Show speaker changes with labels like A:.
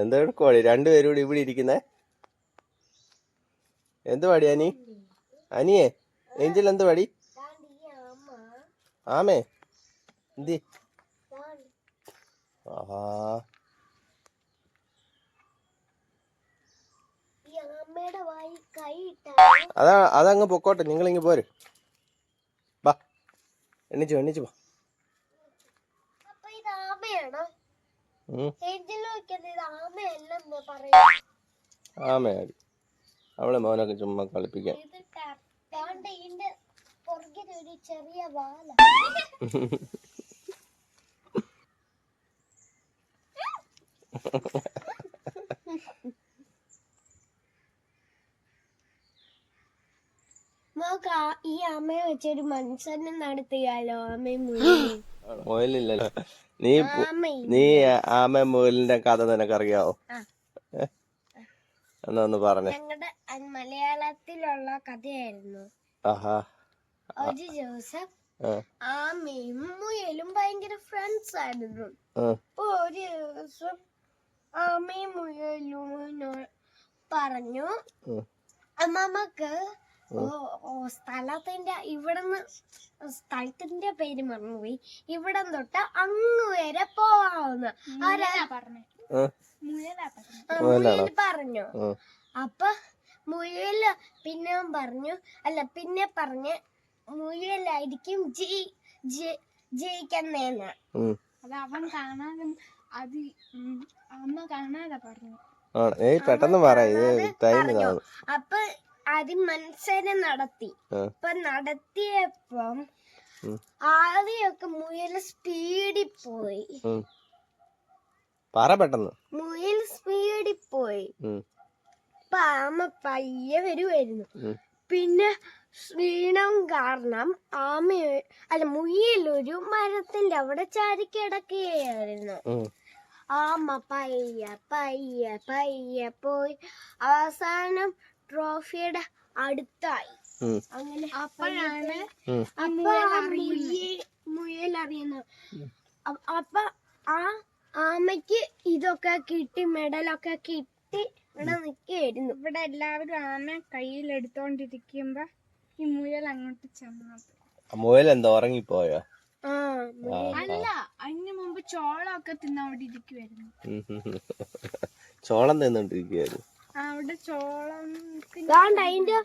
A: എന്താ എടുക്കുവാടി രണ്ടുപേരും കൂടി ഇവിടെ ഇരിക്കുന്നേ. എന്ത് പാടി അനി? അനിയേ എഞ്ചിൽ എന്ത് പാടി? ആമേ എന്തി?
B: ആ
A: അതാ അതങ്ങ് പൊക്കോട്ടെ. നിങ്ങളിങ്ങ് പോര്. ബാ എണ്ണിച്ചു എണ്ണിച്ചു ബാ
B: പറയും
A: അവളെ മോനൊക്കെ ചുമ്മാ കളിപ്പിക്കാൻ
B: ചെറിയ വാല. നമുക്ക് ഈ അമ്മയെ വെച്ചൊരു മനുഷ്യനെ നടത്തിയാലോ? അമ്മയും മുഴുവൻ
A: മുയലില്ലല്ലോ നീ നീ ആമ മുയലിന്റെ കഥ നിനക്കറിയാവോ? എന്നൊന്ന് പറഞ്ഞു.
B: ഞങ്ങളുടെ മലയാളത്തിലുള്ള കഥയായിരുന്നു.
A: ആഹാ.
B: ഒരു ദിവസം ആമയും മുയലും ഭയങ്കര ഫ്രണ്ട്സ് ആയിരുന്നു. അപ്പൊ ഒരു ദിവസം ആമയും മുയലും പറഞ്ഞു ഓ സ്ഥലത്തിന്റെ ഇവിടുന്ന് സ്ഥലത്തിന്റെ പേര് മറന്നുപോയി. ഇവിടം തൊട്ട് അങ്ങ് വരെ പോവാവുന്ന. പറഞ്ഞു? മുയൽ പറഞ്ഞു. അപ്പൊ മുയൽ പിന്നെ പറഞ്ഞു അല്ല പിന്നെ പറഞ്ഞ് മുയലായിരിക്കും ജയി ജി ജയിക്കുന്നേന്ന്.
C: അത് അവൻ കാണാതെ അത് അമ്മ കാണാതെ പറഞ്ഞു
A: ഏയ് പെട്ടെന്ന് പറയാം
B: അപ്പൊ അത് മത്സരം നടത്തി.
A: ഇപ്പൊ
B: അപ്പൊ നടത്തിയപ്പം ആദ്യമൊക്കെ മുയൽ സ്പീഡിൽ പോയി.
A: പറ പെട്ടെന്ന്.
B: മുയൽ സ്പീഡിൽ പോയി. പാമ പയ്യെ വരുമായിരുന്നു പിന്നെ ക്ഷീണം കാരണം ആമ അല്ല മുയലൊരു മരത്തിന്റെ അവിടെ ചാരി കിടക്കുകയായിരുന്നു. ആമ പയ്യ പയ്യ പയ്യ പോയി. അവസാനം ട്രോഫിയുടെ അടുത്തായി. അങ്ങനെ
C: അപ്പോഴാണ്
A: ഉം.
B: അപ്പൊ ആ മുയൽ അറിയുന്നത്. അപ്പൊ ആ ആമയ്ക്ക് ഇതൊക്കെ കിട്ടി മെഡലൊക്കെ കിട്ടി ഇവിടെ നിൽക്കുകയായിരുന്നു.
C: ഇവിടെ എല്ലാവരും ആന കയ്യിൽ എടുത്തോണ്ടിരിക്കുമ്പോ ഈ മുയൽ അങ്ങോട്ട് ചെന്നത്.
A: മുയൽ എന്താ ഉറങ്ങിപ്പോയോ?
C: അല്ല അതിന് മുമ്പ് ചോളമൊക്കെ
A: തിന്നോണ്ടിരിക്കുവായിരുന്നു. ചോളം തിന്നോണ്ടിരിക്കുകയായിരുന്നു
C: അവിടെ ചോളം
B: അതിന്റെ